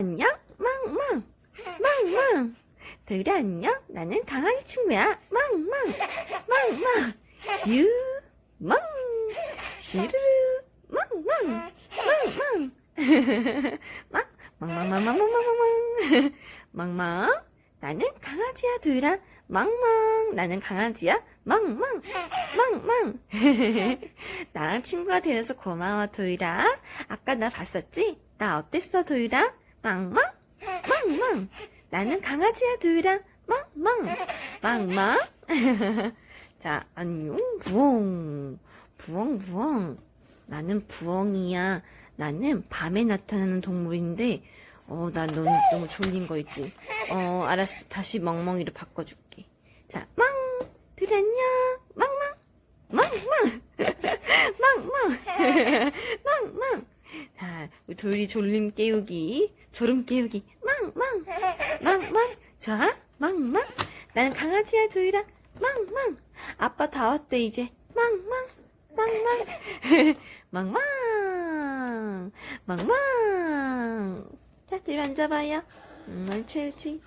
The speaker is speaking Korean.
안녕, 망망, 망망. 둘이 안녕, 나는 강아지 친구야, 망망, 망망. 유, 망, 시르르, 망망, 망망. 망, 망망망망망망망. 망망, 나는 강아지야, 둘아. 망망, 나는 강아지야, 망망, 망망. 나랑 친구가 되어서 고마워, 도일아. 아까 나 봤었지? 나 어땠어, 도일아? 망망, 망망. 나는 강아지야, 도일아. 망망, 망망. 자, 안녕, 부엉. 부엉, 부엉. 나는 부엉이야. 나는 밤에 나타나는 동물인데, 어, 나 너무, 너무 졸린 거 있지? 어, 알았어. 다시 멍멍이로 바꿔줄게. 자, 망! 들 안녕! 망망! 망망! 망망! 망망! 자, 도일이 졸림 깨우기, 졸음 깨우기, 망 망! 망망! 좋아? 망망! 나는 강아지야, 도일아. 망망! 아빠 다 왔대, 이제. 망 망! 망 망! 망 망! 망 망! 자, 뒤로 앉아봐요. 음, 옳지, 옳지.